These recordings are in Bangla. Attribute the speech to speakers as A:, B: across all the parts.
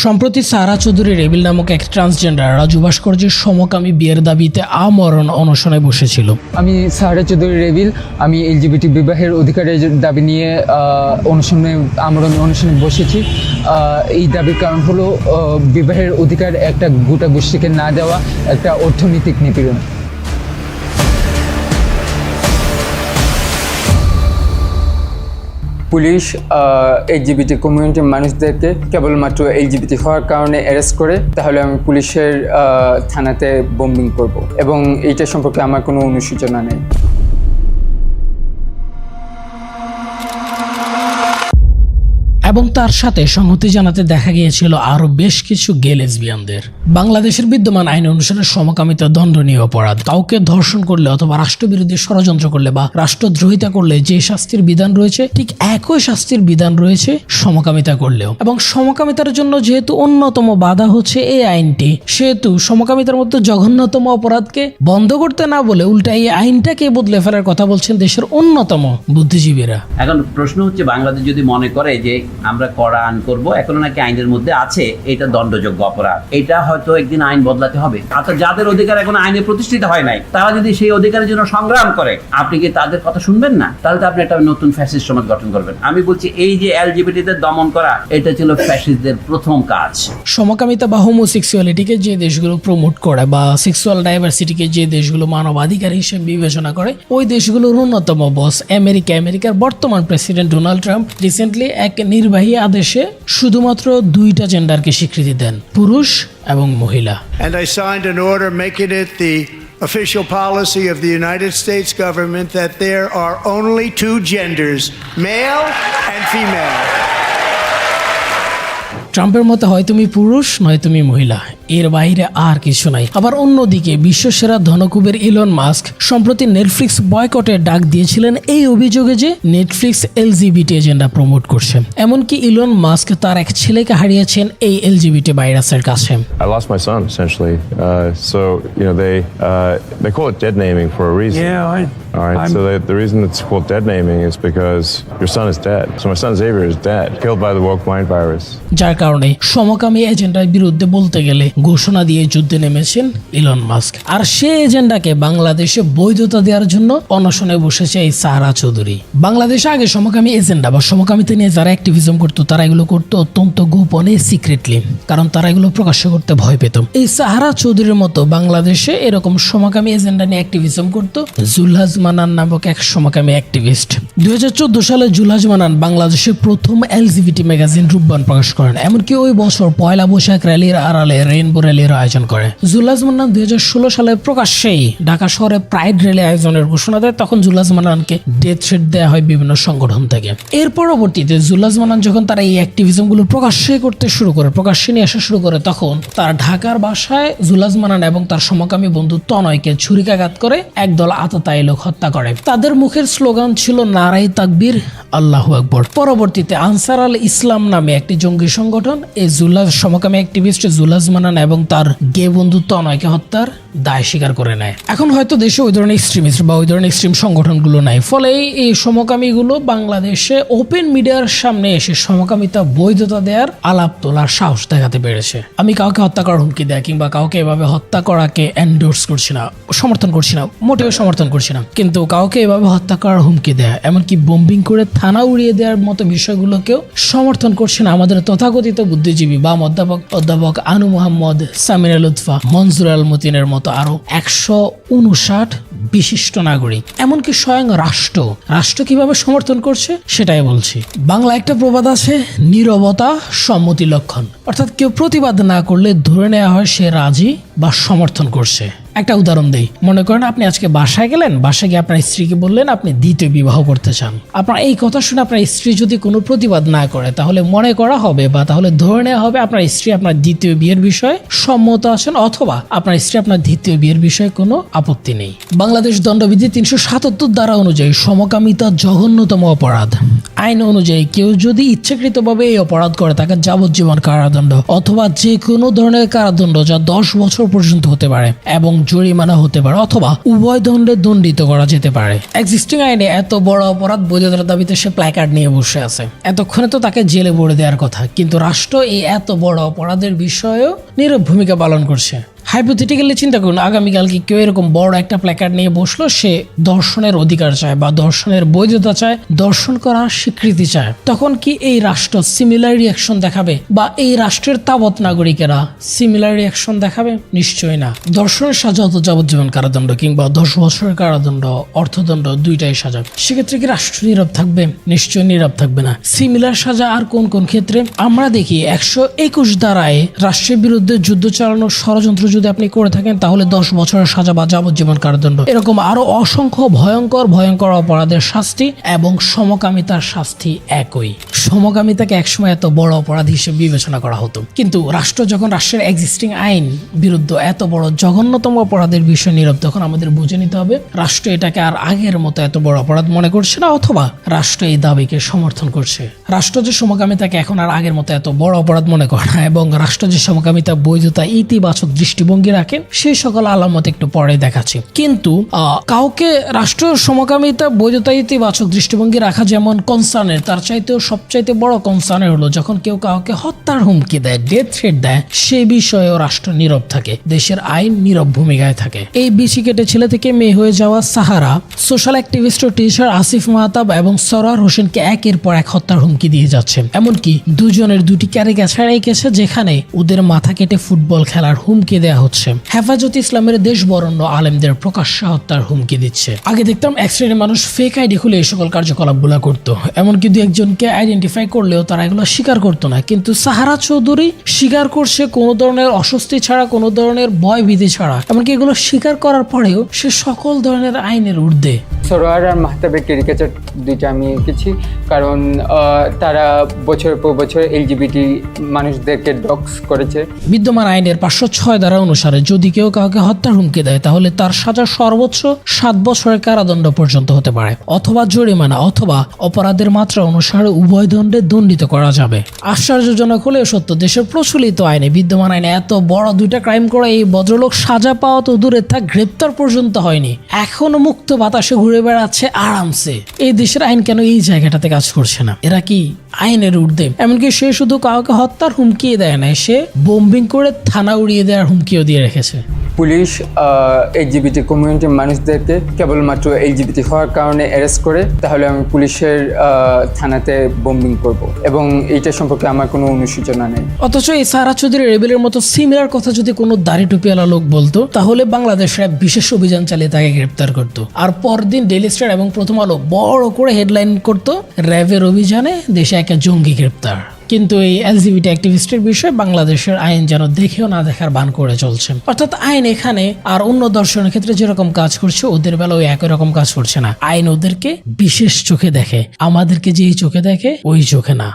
A: সম্প্রতি সারা চৌধুরী রেবিল নামক এক ট্রান্সজেন্ডার রাজু ভাস্কর্যের সমকামী বিয়ের দাবিতে আমরণ অনশনে বসেছিল।
B: আমি সারা চৌধুরী রেবিল, আমি এলজিবিটি বিবাহের অধিকারের দাবি নিয়ে অনশনে, আমরণ অনশনে বসেছি। এই দাবির কারণ হলো বিবাহের অধিকার একটা গোটা গোষ্ঠীকে না দেওয়া, একটা অর্থনৈতিক নিপীড়ন। পুলিশ এইচজিবিটি কমিউনিটির মানুষদেরকে কেবলমাত্র এইচজিবিটি হওয়ার কারণে অ্যারেস্ট করে, তাহলে আমি পুলিশের থানাতে বোম্বিং করব। এবং এইটা সম্পর্কে আমার কোনো অনুসূচনা নেই।
A: এবং তার সাথে সংহতি জানাতে দেখা গিয়েছিল আরও বেশ কিছু গে লেসবিয়ানদের। বাংলাদেশের বিদ্যমান আইন অনুসারে সমকামিতা দণ্ডনীয় অপরাধ। কাউকে ধর্ষণ করলে অথবা রাষ্ট্রবিরোধী ষড়যন্ত্র করলে বা রাষ্ট্রদ্রোহিতা করলে যে শাস্তির বিধান রয়েছে, ঠিক একই শাস্তির বিধান রয়েছে সমকামিতা করলেও। এবং সমকামিতার জন্য যেহেতু অন্যতম বাধা হচ্ছে এই আইনটি, সেহেতু সমকামিতার মধ্যে জঘন্যতম অপরাধকে বন্ধ করতে না বলে উল্টা এই আইনটাকে বদলে ফেলার কথা বলছেন দেশের অন্যতম বুদ্ধিজীবীরা।
C: এখন প্রশ্ন হচ্ছে, বাংলাদেশ যদি মনে করে যে আমরা করা আইন করব। এখনও নাকি আইনের মধ্যে আছে, এটা দণ্ডযোগ্য অপরাধ। এটা হয়তো একদিন আইন বদলাতে হবে। অর্থাৎ যাদের অধিকার এখন আইনে প্রতিষ্ঠিত হয় নাই, তারা যদি সেই অধিকারের জন্য সংগ্রাম করে, আপনি কি তাদের কথা শুনবেন না? তাহলে তো আপনি একটা নতুন ফ্যাসিস্ট সমাজ গঠন করবেন। আমি বলছি, এই যে এলজিবিটিদের দমন করা, এটা ছিল ফ্যাসিস্টদের প্রথম কাজ।
A: সমকামিতা বা হোমোসেক্সুয়ালিটিকে যে দেশগুলো প্রমোট করে বা সেক্সুয়াল ডাইভার্সিটিকে যে দেশগুলো মানবাধিকার হিসেবে বিবেচনা করে, ওই দেশগুলোর অন্যতম বস আমেরিকা আমেরিকার বর্তমান প্রেসিডেন্ট ডোনাল্ড ট্রাম্প রিসেন্টলি এক নির্বাহী আদেশে শুধুমাত্র দুইটা জেন্ডারকে স্বীকৃতি দেন পুরুষ এবং মহিলা
D: And I signed an order making it the official policy of the United States government that there are only two genders, male and female.
A: ট্রাম্পের মতে হয় তুমি পুরুষ নয় তুমি মহিলা এর বাইরে আর কিছু নাই আবার অন্যদিকে বিশ্বসেরা ধনকুবের ইলন মাস্ক সম্প্রতি নেটফ্লিক্স বয়কটের ডাক দিয়েছিলেন এই অভিযোগে যে নেটফ্লিক্স এলজিবিটি এজেন্ডা প্রমোট করছে এমনকি ইলন মাস্ক তার এক ছেলেকে হারিয়েছেন এই এলজিবিটি ভাইরাসের কাছে
E: I lost my son essentially. Uh, so you know they uh, they call it dead naming for a reason.
F: Yeah, I.
E: All right.
F: I'm-
E: so they, the reason it's called dead naming is because your son is dead. So my son Xavier is dead, killed by the woke mind virus.
A: যার কারণে সমকামী এজেন্ডার বিরুদ্ধে বলতে গেলে ঘোষণা দিয়ে যুদ্ধে নেমেছেন ইলন মাস্ক। আর সে এজেন্ডাকে বাংলাদেশে বৈধতা দেওয়ার জন্য অনশনে বসেছে এই সাহারা চৌধুরী। বাংলাদেশে আগে সমকামী এজেন্ডা বা সমকামিতা নিয়ে যারা অ্যাক্টিভিজম করতো, তারা এগুলো করতো অত্যন্ত গোপনে সিক্রেটলি কারণ তারা এগুলো প্রকাশ্য করতে ভয় পেত। এই সাহারা চৌধুরীর মতো বাংলাদেশে এরকম সমকামী এজেন্ডা নিয়ে অ্যাক্টিভিজম করতো জুলহাজ মানান নামক এক সমকামী অ্যাক্টিভিস্ট দুই হাজার চোদ্দ সালে জুলহাজ মানান বাংলাদেশের প্রথম এলজিবিটি ম্যাগাজিন রূপবান প্রকাশ করেন। এমনকি ওই বছর পয়লা বৈশাখ র্যালির আড়ালে রেইনবো র্যালির আয়োজন করে। জুলহাজ মান্নান দুই সালে প্রকাশ্যেই ঢাকা শহরে প্রাইড র্যালি আয়োজনের ঘোষণা দেয়, তখন জুলহাজ মান্নানকে ডেথ থ্রেট দেওয়া হয় বিভিন্ন সংগঠন থেকে। এর পরবর্তীতে জুলহাজ মান্নান যখন তারা এই অ্যাক্টিভিজমগুলো প্রকাশ্যে করতে শুরু করে, প্রকাশ্যে নিয়ে আসা শুরু করে, তখন তার ঢাকার বাসায় জুলাজ মানান এবং তার সমকামী বন্ধু তনয়কে ছুরিকাঘাত করে একদল আততায়ী লোক হত্যা করে। তাদের মুখের স্লোগান ছিল নারাই তাকবীর, আল্লাহ আকবর। পরবর্তীতে আনসার আল ইসলাম নামে একটি জঙ্গি সংগঠন এই জুলাজ সমকামী অ্যাক্টিভিস্ট জুলাজ মানান এবং তার গে বন্ধু তনয়কে হত্যার দায় স্বীকার করে নেয়। এখন হয়তো দেশে ওই ধরনের এক্সট্রিমিস্ট বা ওই ধরনের এক্সট্রিম সংগঠনগুলো নাই। ফলে এই সমকামীগুলো বাংলাদেশে ওপেন মিডিয়ার সামনে এসে সমকামিতা বৈধতা দেওয়ার আলাপ তোলার সাহস দেখাতে পেরেছে। আমি কাউকে হত্যা করার হুমকি দেয় কিংবা কাউকে এভাবে হত্যা করাকে এন্ডোর্স করছি না, সমর্থন করছি না, মোটেও সমর্থন করছি না। কিন্তু কাউকে এভাবে হত্যা করার হুমকি দেয়, এমনকি বোম্বিং করে থানা উড়িয়ে দেওয়ার মতো বিষয়গুলোকেও সমর্থন করছে না। আমাদের তথাকথিত বুদ্ধিজীবী বা অধ্যাপক অধ্যাপক আনু মোহাম্মদ সামির লুৎফা মনজুর আল মতিনের মতো আরও একশো উনষাট বিশিষ্ট নাগরিক। এমনকি স্বয়ং রাষ্ট্র। রাষ্ট্র কীভাবে সমর্থন করছে, সেটাই বলছি। বাংলা একটা প্রবাদ আছে, নিরবতা সম্মতি লক্ষণ। অর্থাৎ কেউ প্রতিবাদ না করলে ধরে নেওয়া হয় সে রাজি বা সমর্থন করছে। একটা উদাহরণ দেই। মনে করেন আপনি আজকে বাসায় গেলেন, বাসায় গিয়ে আপনার স্ত্রীকে বললেন, আপনি দ্বিতীয় বিবাহ করতে চান। আপনার এই কথা শুনে আপনার স্ত্রী যদি কোনো প্রতিবাদ না করে, তাহলে মনে করা হবে বা তাহলে ধরে নেওয়া হবে আপনার স্ত্রী আপনার দ্বিতীয় বিয়ের বিষয়ে সম্মত আছেন অথবা আপনার স্ত্রী আপনার দ্বিতীয় বিয়ের বিষয়ে কোনো আপত্তি নেই। বাংলাদেশ দণ্ডবিধি তিনশো সাতাত্তর দ্বারা অনুযায়ী সমকামিতা জঘন্যতম অপরাধ। আইন অনুযায়ী কেউ যদি ইচ্ছাকৃতভাবে এই অপরাধ করে, তাকে যাবজ্জীবন কারাদণ্ড অথবা যে কোনো ধরনের কারাদণ্ড যা দশ বছর পর্যন্ত হতে পারে এবং জরিমানা হতে পারে অথবা উভয় দণ্ডে দণ্ডিত করা যেতে পারে। এক্সিস্টিং আইনে এত বড় অপরাধ বৈধতার দাবিতে সে প্ল্যাকার্ড নিয়ে বসে আছে। এতক্ষণে তো তাকে জেলে ভরে দেওয়ার কথা, কিন্তু রাষ্ট্র এই এত বড় অপরাধের বিষয়েও নীরব ভূমিকা পালন করছে। হাইপোথেটিক্যালি চিন্তা করুন, আগামীকালকে কেউ এরকম বড় একটা প্ল্যাকার্ড নিয়ে বসল, সে দর্শনের অধিকার চায় বা দর্শনের বৈধতা চায়, দর্শন করার স্বীকৃতি চায়। তখন কি এই রাষ্ট্র সিমিলার রিয়াকশন দেখাবে? বা এই রাষ্ট্রের তাবৎ নাগরিকেরা সিমিলার রিয়াকশন দেখাবে? নিশ্চয়ই না। দর্শনের সাজা হতো যাবজ্জীবন কারাদণ্ড কিংবা দশ বছরের কারাদণ্ড, অর্থদণ্ড দুইটাই সাজা। সেক্ষেত্রে কি রাষ্ট্র নীরব থাকবে? নিশ্চয়ই নীরব থাকবে না। সিমিলার সাজা আর কোন কোন ক্ষেত্রে? আমরা দেখি একশো একুশ দ্বারায় রাষ্ট্রের বিরুদ্ধে যুদ্ধ চালানোর ষড়যন্ত্র যদি আপনি করে থাকেন, তাহলে দশ বছরের সাজা বা যাবজ্জীবন কারাদণ্ড। এরকম আরও অসংখ্য ভয়ঙ্কর ভয়ঙ্কর অপরাধের শাস্তি এবং সমকামিতার শাস্তি একই। সমকামিতাকে একসময় এত বড় অপরাধ হিসেবে বিবেচনা করা হতো। কিন্তু রাষ্ট্র যখন রাষ্ট্রের এক্সিস্টিং আইন বিরুদ্ধ এত বড়, জঘন্যতম অপরাধের বিষয় নীরব, তখন আমাদের বুঝে নিতে হবে, রাষ্ট্র এটাকে আর আগের মতো এত বড় অপরাধ মনে করছে না, অথবা রাষ্ট্র এই দাবিকে সমর্থন করছে। রাষ্ট্র যে সমকামিতাকে এখন আর আগের মতো এত বড় অপরাধ মনে করে না, এবং রাষ্ট্র যে সমকামিতা বৈধতা ইতিবাচক দৃষ্টিভঙ্গি রাখেন সেই সকল আলামত একটু পরে দেখাচ্ছি। কিন্তু কাউকে রাষ্ট্র সমকামিতা, বৈধতা, ইতিবাচক দৃষ্টিভঙ্গি রাখা যেমন কনসার্নের তার চাইতেও সবচাইতে বড় কনসার্নের হলো যখন কেউ কাউকে হত্যার হুমকি দেয় ডেথ থ্রেট দেয়, সে বিষয়েও রাষ্ট্র নীরব থাকে, দেশের আইন নীরব ভূমিকায় থাকে। এই বিচি কেটে ছেলে থেকে মেয়ে হয়ে যাওয়া সাহারা সোশ্যাল অ্যাক্টিভিস্ট ও টিচার আসিফ মাহতাব এবং সরার হোসেনকে একের পর এক হত্যার হুমকি দিয়ে যাচ্ছে। এমনকি দুজনের দুটি ক্যারিকেচার গেছে, যেখানে ওদের মাথা কেটে ফুটবল খেলার হুমকি দেওয়া হচ্ছে। হেফাজত ইসলামের দেশ বরণ্য আলেমদের প্রকাশ্যে হত্যার হুমকি দিচ্ছে। আগে দেখতাম এক শ্রেণির মানুষ ফেক আইডি খুলে এই সকল কার্যকলাপগুলো করতো। এমনকি দু একজনকে আইডেন্টিফাই করলেও তারা এগুলো স্বীকার করতো না। কিন্তু সাহারা চৌধুরী স্বীকার করছে কোনো ধরনের অস্বস্তি ছাড়া কোনো ধরনের ভয় ভীতি ছাড়া। এমনকি এগুলো স্বীকার করার পরেও সে সকল ধরনের আইনের ঊর্ধ্বে।
B: সরোয়ার আর মাহতাবের ক্যারিকেচার দুইটা আমি এঁকেছি। কারণ তারা বছর পর বছর এলজিবিটি মানুষদেরকে ডক্স করেছে।
A: বিদ্যমান আইনের পাঁচশো ছয় ধারা অনুসারে যদি কেউ কাউকে হত্যার হুমকি দেয়, তাহলে তার সাজা সর্বোচ্চ সাত বছরের কারাদণ্ড পর্যন্ত হতে পারে। অথবা জরিমানা অথবা অপরাধের মাত্রা অনুসারে উভয় দণ্ডে দণ্ডিত করা যাবে। আশ্চর্যজনক হলেও সত্য, দেশের প্রচলিত আইনে, বিদ্যমান আইনে এত বড় দুইটা ক্রাইম করে এই ভদ্রলোক সাজা পাওয়া তো দূরে থাক, গ্রেপ্তার পর্যন্ত হয়নি। এখনও মুক্ত বাতাসে ঘুরে বেড়াচ্ছে আরামসে। এই দেশের আইন কেন এই জায়গাটাতে কাজ করছে না? এরা কি আইনের ঊর্ধ্বে। এমনকি সে শুধু কাউকে হত্যার হুমকি দেয় নাই, সে বোম্বিং করে থানা উড়িয়ে দেওয়ার হুমকিও দিয়ে রেখেছে।
B: পুলিশ এইচজিবিটি কমিউনিটির মানুষদেরকে কেবলমাত্র এইচজিবিটি হওয়ার কারণে অ্যারেস্ট করে, তাহলে আমি পুলিশের থানাতে বোম্বিং করব। এবং এইটা সম্পর্কে আমার কোনো অনুসূচনা নেই।
A: অথচ এই সারা চৌধুরী রেবেলের মতো সিমিলার কথা যদি কোনো দাড়ি টুপিওয়ালা লোক বলতো, তাহলে বাংলাদেশ র্যাব বিশেষ অভিযান চালিয়ে তাকে গ্রেপ্তার করত। আর পরদিন ডেলি স্টার এবং প্রথম আলো বড় করে হেডলাইন করত, র্যাবের অভিযানে দেশে একটা জঙ্গি গ্রেপ্তার। কিন্তু এই এলজিবিটি অ্যাক্টিভিস্টের বিষয়ে বাংলাদেশের আইন যেন দেখেও না দেখার ভান করে চলছে। অর্থাৎ আইন এখানে আর অন্য দর্শনের ক্ষেত্রে যেরকম কাজ করছে, ওদের বেলা ওই একই রকম কাজ করছে না। আইন ওদেরকে বিশেষ চোখে দেখে। আমাদেরকে যেই চোখে দেখে, ওই চোখে না।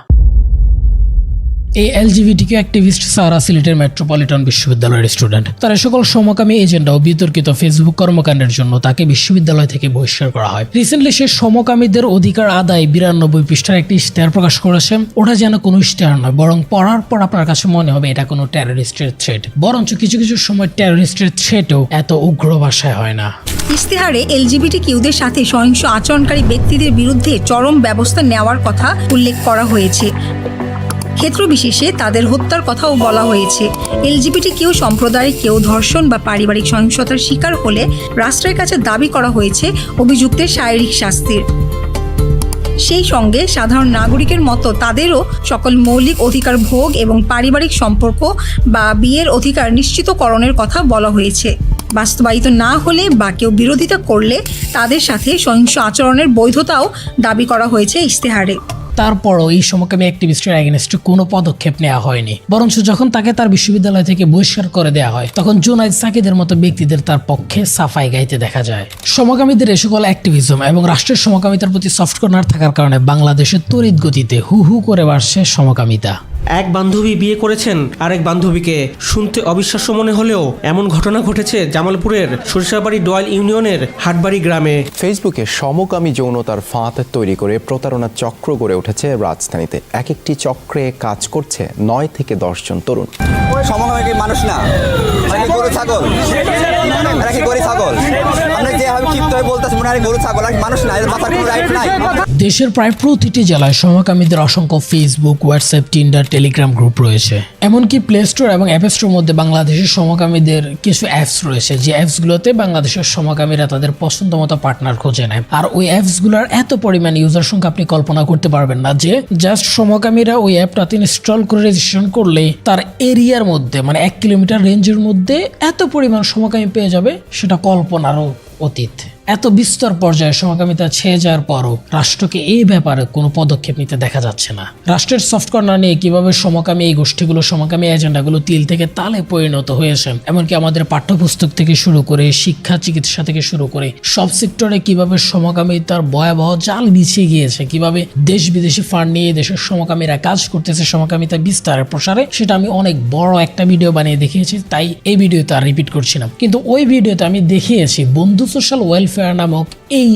A: এই এলজিবিটিকে অ্যাক্টিভিস্ট সারা সিলেটের মেট্রোপলিটন বিশ্ববিদ্যালয়ের স্টুডেন্ট তারা সকল সমকামী এজেন্ডা ও বিতর্কিত ফেসবুক কর্মকাণ্ডের জন্য তাকে বিশ্ববিদ্যালয় থেকে বহিষ্কার করা হয়। রিসেন্টলি সে সমকামীদের অধিকার আদায় বিরানব্বই পৃষ্ঠার একটি ইশতেহার প্রকাশ করেছে। ওটা যেন কোনো ইশতেহার নয়, বরং পড়ার পর আপনার কাছে মনে হবে এটা কোনো টেররিস্টের থ্রেট বরঞ্চ কিছু কিছু সময় টেররিস্টের থ্রেটও এত উগ্র ভাষায় হয় না।
F: ইশতেহারে এলজিবিটি কিউদের সাথে সহিংস আচরণকারী ব্যক্তিদের বিরুদ্ধে চরম ব্যবস্থা নেওয়ার কথা উল্লেখ করা হয়েছে। ক্ষেত্র বিশেষে তাদের হত্যার কথাও বলা হয়েছে। এলজিবিটি কেউ সম্প্রদায় কেউ ধর্ষণ বা পারিবারিক সহিংসতার শিকার হলে রাষ্ট্রের কাছে দাবি করা হয়েছে অভিযুক্তের শারীরিক শাস্তির। সেই সঙ্গে সাধারণ নাগরিকের মতো তাদেরও সকল মৌলিক অধিকার ভোগ এবং পারিবারিক সম্পর্ক বা বিয়ের অধিকার নিশ্চিতকরণের কথা বলা হয়েছে। বাস্তবায়িত না হলে বা কেউ বিরোধিতা করলে তাদের সাথে সহিংস আচরণের বৈধতাও দাবি করা হয়েছে ইশতেহারে।
A: তারপরও এই সমকামী অ্যাক্টিভিস্টের এগেনস্টে কোনো পদক্ষেপ নেওয়া হয়নি। বরঞ্চ যখন তাকে তার বিশ্ববিদ্যালয় থেকে বহিষ্কার করে দেওয়া হয়, তখন জোনাইদ সাকিদের মতো ব্যক্তিদের তার পক্ষে সাফাই গাইতে দেখা যায়। সমকামীদের এ সকল অ্যাক্টিভিজম এবং রাষ্ট্রের সমকামিতার প্রতি সফট কর্নার থাকার কারণে বাংলাদেশের তড়িৎ গতিতে হু হু করে বাড়ছে সমকামিতা।
G: এক বান্ধবী বিয়ে করেছেন আরেক বান্ধবীকে। শুনতে অবিশ্বাস্য মনে হলেও এমন ঘটনা ঘটেছে জামালপুরের সরিষাবাড়ি ডোয়াল ইউনিয়নের হাটবাড়ি গ্রামে।
H: ফেসবুকে সমকামী যৌনতার ফাঁদ তৈরি করে প্রতারণার চক্র গড়ে উঠেছে রাজধানীতে। এক একটি চক্রে কাজ করছে নয় থেকে দশজন তরুণ।
I: সমকামী মানুষ না? ছাগল? ছাগল? ক্ষিপ্ত হয়ে বলতেছি মনে হয় গরু ছাগল আর মানুষ না মাথার কোনো রাইট নাই।
A: দেশের প্রায় প্রতিটি জেলায় সমকামীদের অসংখ্য Facebook WhatsApp Tinder Telegram group রয়েছে। এমনকি প্লে স্টোর এবং অ্যাপ স্টোর মধ্যে বাংলাদেশের সমকামীদের কিছু অ্যাপস রয়েছে যে অ্যাপসগুলোতে বাংলাদেশের সমকামীরা তাদের পছন্দ মতো পার্টনার খুঁজে নেয়। আর ওই অ্যাপসগুলোর এত পরিমাণ ইউজার সংখ্যা আপনি কল্পনা করতে পারবেন না যে জাস্ট সমকামীরা ওই অ্যাপটাতে ইনস্টল করে রেজিস্ট্রেশন করলে তার এরিয়ার মধ্যে মানে এক কিলোমিটার রেঞ্জের মধ্যে এত পরিমাণ সমকামী পেয়ে যাবে সেটা কল্পনারও অতীত। এত বিস্তর পর্যায়ে সমকামিতা ছেয়ে যাওয়ার পরও রাষ্ট্রকে এই ব্যাপারে কোনো পদক্ষেপ নিতে দেখা যাচ্ছে না। রাষ্ট্রের সফট কর্নার নিয়ে কীভাবে সমকামী এই গোষ্ঠীগুলো সমকামী এজেন্ডাগুলো তিল থেকে তালে পরিণত হয়েছে, এমনকি আমাদের পাঠ্যপুস্তক থেকে শুরু করে, শিক্ষা, চিকিৎসা থেকে শুরু করে, সব সেক্টরে কীভাবে সমকামিতার ভয়াবহ জাল বিছিয়ে গিয়েছে, কীভাবে দেশ বিদেশি ফান্ড নিয়ে দেশের সমকামীরা কাজ করতেছে সমকামিতা বিস্তারের প্রসারে, সেটা আমি অনেক বড় একটা ভিডিও বানিয়ে দেখিয়েছি, তাই এই ভিডিওতে আর রিপিট করছিলাম কিন্তু ওই ভিডিওতে আমি দেখিয়েছি, বন্ধু সোশ্যাল ওয়েলফেয়ার নামক এই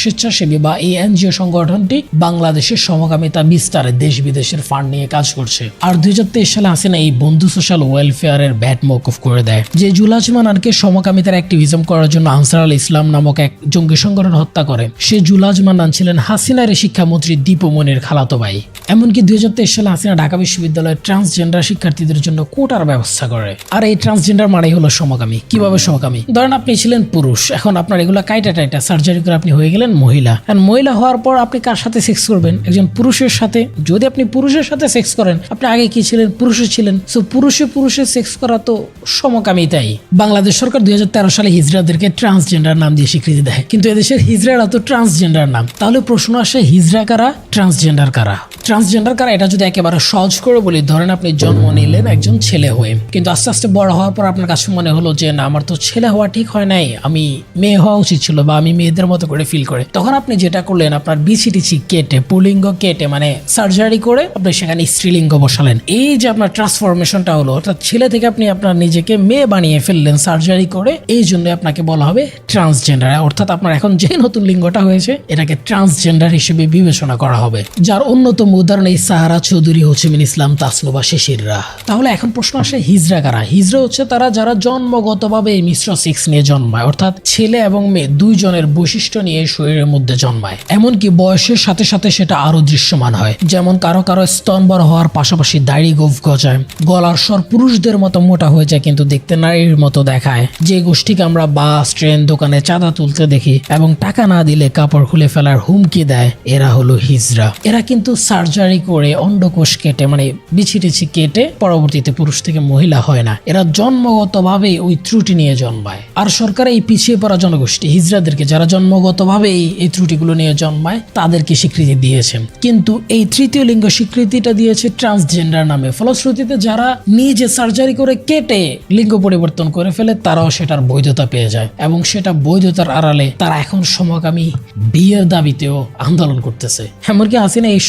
A: স্বেচ্ছাসেবী বা এই এনজিও সংগঠনটি বাংলাদেশের সমকামিতা বিস্তারে দেশ বিদেশের ফান্ড নিয়ে কাজ করছে। আর দুই সালে হাসিনা এই বন্ধু সোশ্যাল ওয়েলফেয়ারের ব্যাট মৌকুফ করে দেয়। যে জুলাজ মানানকে সমকামিতার অ্যাক্টিভিজম করার জন্য আনসার আল ইসলাম নামক এক জঙ্গি সংগঠন হত্যা করে, সে জুলাজ মানান ছিলেন হাসিনার শিক্ষামন্ত্রী দীপমনির খালাতো ভাই। এমনকি দুই হাজার তেইশ সালে হাসিনা ঢাকা বিশ্ববিদ্যালয়ে ট্রান্সজেন্ডার শিক্ষার্থীদের জন্য কোটার ব্যবস্থা করে। আর এই ট্রান্সজেন্ডার মানেই হলো সমকামী। কীভাবে সমকামী? ধরেন আপনি ছিলেন পুরুষ, এখন আপনার এগুলো কাইটা টাইটা সার্জারি করে আপনি হয়ে গেলেন মহিলা। কারণ মহিলা হওয়ার পর আপনি কার সাথে সেক্স করবেন? একজন পুরুষের সাথে। যদি আপনি পুরুষের সাথে সেক্স করেন, আপনি আগে কি ছিলেন? পুরুষে ছিলেন। সো পুরুষে পুরুষে সেক্স করা তো সমকামী তাই। বাংলাদেশ সরকার দুই হাজার তেরো সালে হিজড়াদেরকে ট্রান্সজেন্ডার নাম দিয়ে স্বীকৃতি দেয়। কিন্তু এদেশের হিজড়ারা তো ট্রান্সজেন্ডার নাম। তাহলে প্রশ্ন আসে, হিজড়া কারা? ট্রান্সজেন্ডার কারা? ট্রান্সজেন্ডার কারা, এটা যদি একেবারে সহজ করে বলি, ধরেন আপনি জন্ম নিলেন একজন ছেলে হয়ে, কিন্তু আস্তে আস্তে বড় হওয়ার পর আপনার কাছে মনে হলো যে, না, আমার তো ছেলে হওয়া ঠিক হয় নাই, আমি মেয়ে হওয়া উচিত ছিল বা আমি মেয়েদের মতো করে ফিল করে। তখন আপনি যেটা করলেন, আপনার বিচি টিচি কেটে, পুলিঙ্গ কেটে মানে সার্জারি করে আপনি সেখানে স্ত্রীলিঙ্গ বসালেন। এই যে আপনার ট্রান্সফরমেশনটা হলো, অর্থাৎ ছেলে থেকে আপনি আপনার নিজেকে মেয়ে বানিয়ে ফেললেন সার্জারি করে, এই জন্য আপনাকে বলা হবে ট্রান্সজেন্ডার অর্থাৎ আপনার এখন যে নতুন লিঙ্গটা হয়েছে, এটাকে ট্রান্সজেন্ডার হিসেবে বিবেচনা করা হবে, যার অন্যতম উদাহরণ এই সাহারা চৌধুরী হোচিমিন ইসলাম তাসনুবা শিশিররা তাহলে এখন প্রশ্ন আসে, হিজরা কারা? হিজরা হচ্ছে তারা যারা জন্মগতভাবে এই মিশ্র সিক্স নিয়ে জন্মায়, অর্থাৎ ছেলে এবং মেয়ে দুইজনের বৈশিষ্ট্য নিয়ে শরীরের মধ্যে জন্মায়। এমনকি বয়সের সাথে সাথে সেটা আরও দৃশ্যমান হয়। যেমন কারও কারও স্তন বড় হওয়ার পাশাপাশি দাড়ি গোফ গজায়। গলার স্বর পুরুষদের মতো মোটা হয়ে যায়, কিন্তু দেখতে নারীর মতো দেখায়। যে গোষ্ঠীকে আমরা বাস, ট্রেন, দোকানে চাঁদা তুলতে দেখি এবং টাকা না দিলে কাপড় খুলে ফেলার হুমকি দেয়, এরা হলো হিজরা। এরা কিন্তু সার্জারি করে অন্ডকোষ কেটে মানে বিছি টিছি কেটে পরবর্তীতে পুরুষ থেকে মহিলা হয় না। এরা জন্মগতভাবে ওই ত্রুটি নিয়ে জন্মায়। আর সরকার এই পিছিয়ে পড়া জনগোষ্ঠী হিজরাদেরকে যারা জন্মগতভাবে এই ত্রুটিগুলো নিয়ে জন্মায়, তাদেরকে স্বীকৃতি দিয়েছেন কিন্তু এই তৃতীয় লিঙ্গ স্বীকৃতিটা দিয়েছে ট্রান্সজেন্ডার নামে। ফলশ্রুতিতে যারা নিজে সার্জারি করে কেটে লিঙ্গ পরিবর্তন করে ফেলে, তারাও সেটার বৈধতা পেয়ে যায়। এবং সেটা বৈধতার আড়ালে তারা এখন সমকামী বিয়ের দাবিতেও আন্দোলন করতেছে। এমনকি হাসিনা এই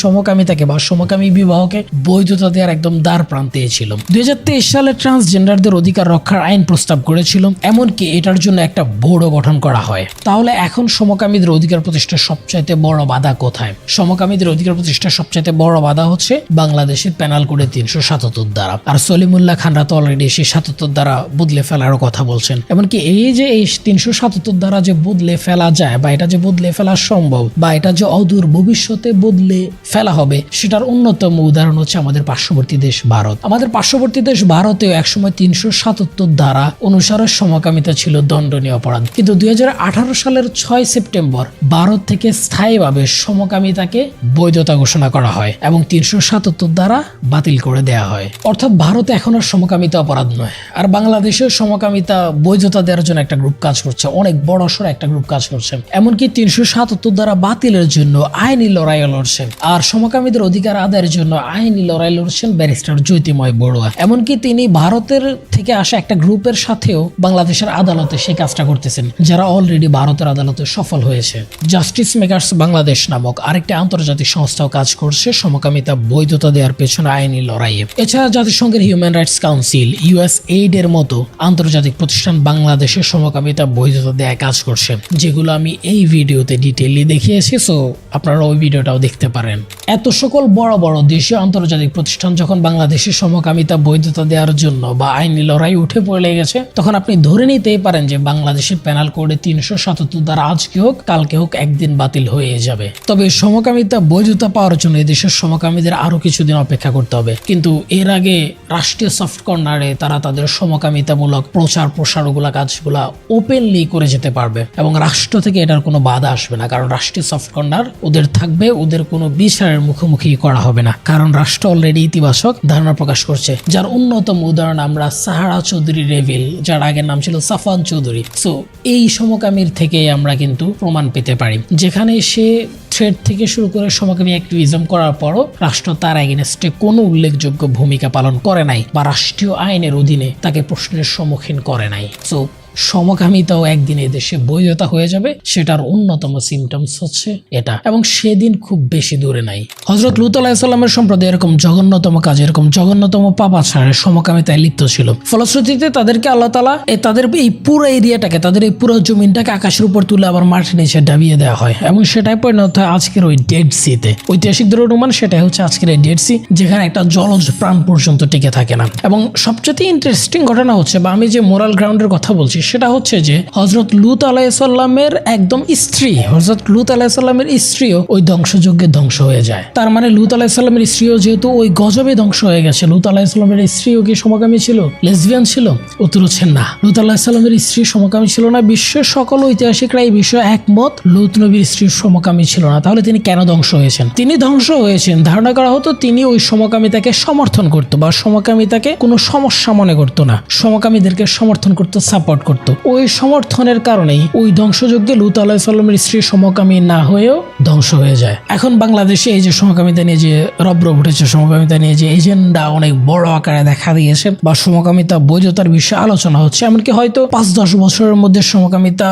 A: সমকামিতাকে বা সমকামী বিবাহকে বৈধতা দেওয়ার একদম দ্বার প্রান্তে ছিল দুই সালে ট্রান্সজেন্ডারদের অধিকার রক্ষার আইন প্রস্তাব করেছিল এমনকি এটার জন্য একটা বোর্ডও গঠন করা হয়। তাহলে এখন সমকামীদের অধিকার প্রতিষ্ঠার সবচাইতে বড় বাধা কোথায়? সমকামীদের অধিকার প্রতিষ্ঠার সবচাইতে বড় বাধা হচ্ছে বাংলাদেশের প্যানাল কোডে তিনশো সাতাত্তর দ্বারা। আর সলিমুল্লাহ খানরা তো অলরেডি সেই সাতাত্তর দ্বারা বদলে ফেলারও কথা বলছেন। এমনকি এই যে এই তিনশো সাতাত্তর দ্বারা যে বদলে ফেলা যায় বা এটা যে বদলে ফেলা সম্ভব বা এটা যে অদূর ভবিষ্যতে বদলে ফেলা হবে সেটার অন্যতম উদাহরণ হচ্ছে আমাদের পার্শ্ববর্তী দেশ ভারত। আমাদের পার্শ্ববর্তী দেশ ভারতেও একসময় তিনশো সাতাত্তর দ্বারা অনুসারে সমকামিতা ছিল দণ্ডনীয় অপরাধ। কিন্তু দুই সালের ছয় সেপ্টেম্বর ভারত থেকে স্থায়ীভাবে সমকামিতাকে বৈধতা ঘোষণা করা হয় এবং তিনশো সাতাত্তর দ্বারা বাতিল করে দেয়া হয়। অর্থাৎ ভারতে এখন আর সমকামিতা অপরাধ নয়। আর বাংলাদেশের সমকামিতা বৈধতা দেওয়ার জন্য একটা গ্রুপ কাজ করছে। অনেক বড় সড় একটা গ্রুপ কাজ করছে। এমনকি তিনশো সাতাত্তর দ্বারা বাতিলের জন্য আইনি লড়াইও লড়ছে। আর সমকামী সমকামীদের অধিকার আদায়ের জন্য আইনি লড়াই লড়ছেন ব্যারিস্টার জ্যোতিময় বড়ুয়া। এমনকি তিনি ভারতের থেকে আসা একটা গ্রুপের সাথেও বাংলাদেশের আদালতে সেই কাজটা করতেছেন, যারা অলরেডি ভারতের আদালতে সফল হয়েছে। জাস্টিস মেকার্স বাংলাদেশ নামক আরেকটি আন্তর্জাতিক সংস্থাও কাজ করছে, সমকামিতা বৈধতা দেওয়ার পেছনে আইনি লড়াইয়ে। এছাড়া জাতিসংঘের human rights council US aid এর মতো আন্তর্জাতিক প্রতিষ্ঠান বাংলাদেশের সমকামিতা বৈধতা দেয়া কাজ করছে, যেগুলো আমি এই ভিডিওতে ডিটেইলি দেখিয়েছি সো আপনারা ওই ভিডিওটাও দেখতে পারেন। এত সকল বড় বড় দেশীয় আন্তর্জাতিক প্রতিষ্ঠান যখন বাংলাদেশের সমকামিতা বৈধতা দেওয়ার জন্য বা আইনি লড়াই উঠে পড়ে গেছে, তখন আপনি ধরে নিতেই পারেন যে বাংলাদেশের প্যানাল কোডে তিনশো সাতাত্তর দ্বারা আজকে হোক, কালকে হোক, একদিন বাতিল হয়ে যাবে। তবে সমকামিতা বৈধতা পাওয়ার জন্য এদেশের সমকামীদের আরও কিছুদিন অপেক্ষা করতে হবে। কিন্তু এর আগে রাষ্ট্রীয় সফট কর্নারে তারা তাদের সমকামিতামূলক প্রচার প্রসার ওগুলা কাজগুলা ওপেনলি করে যেতে পারবে এবং রাষ্ট্র থেকে এটার কোনো বাধা আসবে না, কারণ রাষ্ট্রীয় সফট কর্নার ওদের থাকবে, ওদের কোনো বিচারের মুখোমুখি করা হবে না। কারণ রাষ্ট্র অলরেডি ইতিবাচক ধারণা প্রকাশ করছে। যার অন্যতম উদাহরণ আমরা সাহারা চৌধুরী রেভিল যার আগের নাম ছিল সাফান চৌধুরী। সো এই সমকামীর থেকে আমরা কিন্তু প্রমাণ পেতে পারি। যেখানে সে থ্রেড থেকে শুরু করে সমকামী অ্যাক্টিভিজম করার পরও রাষ্ট্র তার এগেনস্টে কোনো উল্লেখযোগ্য ভূমিকা পালন করে নাই বা রাষ্ট্রীয় আইনের অধীনে তাকে প্রশ্নের সম্মুখীন করে নাই। সো সমকামিতাও একদিন দেশে বৈধতা হয়ে যাবে, সেটার অন্যতম সিমটমস হচ্ছে এটা। এবং সেদিন খুব বেশি দূরে নাই। হজরত লুত আলাহিসাল্লামের সম্প্রদায় এরকম জঘন্যতম কাজ, এরকম জঘন্যতম পাপাচারে সমকামিতায় লিপ্ত ছিল। ফলশ্রুতিতে তাদেরকে আল্লাহ তালা তাদের এই পুরো এরিয়াটাকে, তাদের এই পুরো জমিনটাকে আকাশের উপর তুলে আবার মাটির নিচে ডাবিয়ে দেওয়া হয়। এবং সেটাই পরিণত হয় আজকের ওই ডেড সিতে ঐতিহাসিকদের অনুমান সেটাই হচ্ছে আজকের এই ডেড সি যেখানে একটা জলজ প্রাণ পর্যন্ত টিকে থাকে না। এবং সবচেয়ে ইন্টারেস্টিং ঘটনা হচ্ছে, বা আমি যে মোরাল গ্রাউন্ডের কথা বলছি সেটা হচ্ছে যে হজরত লুত আলাইসাল্লামের একদম স্ত্রী হজরত লুত আলাইসাল্লামের স্ত্রীও ওই ধ্বংসযজ্ঞে ধ্বংস হয়ে যায়। তার মানে লুত আলাইসাল্লামের স্ত্রীও যেহেতু ওই গজবে ধ্বংস হয়ে গেছে, লুত আলাইসাল্লামের স্ত্রীও কি সমকামী ছিল? লেসবিয়ান ছিল? উত্তর হচ্ছে না। লুত আলাহিসাল্লামের স্ত্রী সমকামী ছিল না, বিশ্বের সকল ঐতিহাসিকরা এই বিষয়ে একমত, লুত নবীর স্ত্রী সমকামী ছিল না। তাহলে তিনি কেন ধ্বংস হয়েছেন? তিনি ধ্বংস হয়েছেন। ধারণা করা হতো তিনি ওই সমকামিতাকে সমর্থন করতো বা সমকামিতাকে কোনো সমস্যা মনে করতো না। সমকামীদেরকে সমর্থন করতো, সাপোর্ট করতো। ওই সমর্থনের কারণেই ওই ধ্বংসযজ্ঞে লুত আলাহ সাল্লামের স্ত্রী সমকামী না হয়েও ধ্বংস হয়ে যায়। এখন বাংলাদেশে এই যে সমকামিতা নিয়ে যে রব্রব উঠেছে সমকামিতা নিয়ে যে এজেন্ডা অনেক বড় আকারে দেখা দিয়েছে বা সমকামিতা বৈধতার বিষয়ে আলোচনা হচ্ছে, এমনকি হয়তো পাঁচ দশ বছরের মধ্যে সমকামিতা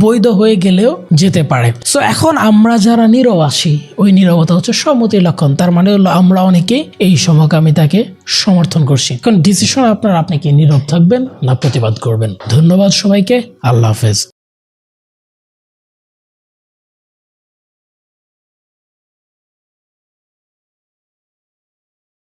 A: বৈধ হয়ে গেলেও যেতে পারে। সো এখন আমরা যারা নীরব আসি ওই নীরবতা হচ্ছে সম্মতির লক্ষণ। তার মানে হলো আমরা অনেকে এই সমকামিতাকে সমর্থন করছি। কারণ ডিসিশন আপনার, আপনি কি নীরব থাকবেন না প্রতিবাদ করবেন? ধন্যবাদ সবাইকে। আল্লাহ হাফেজ।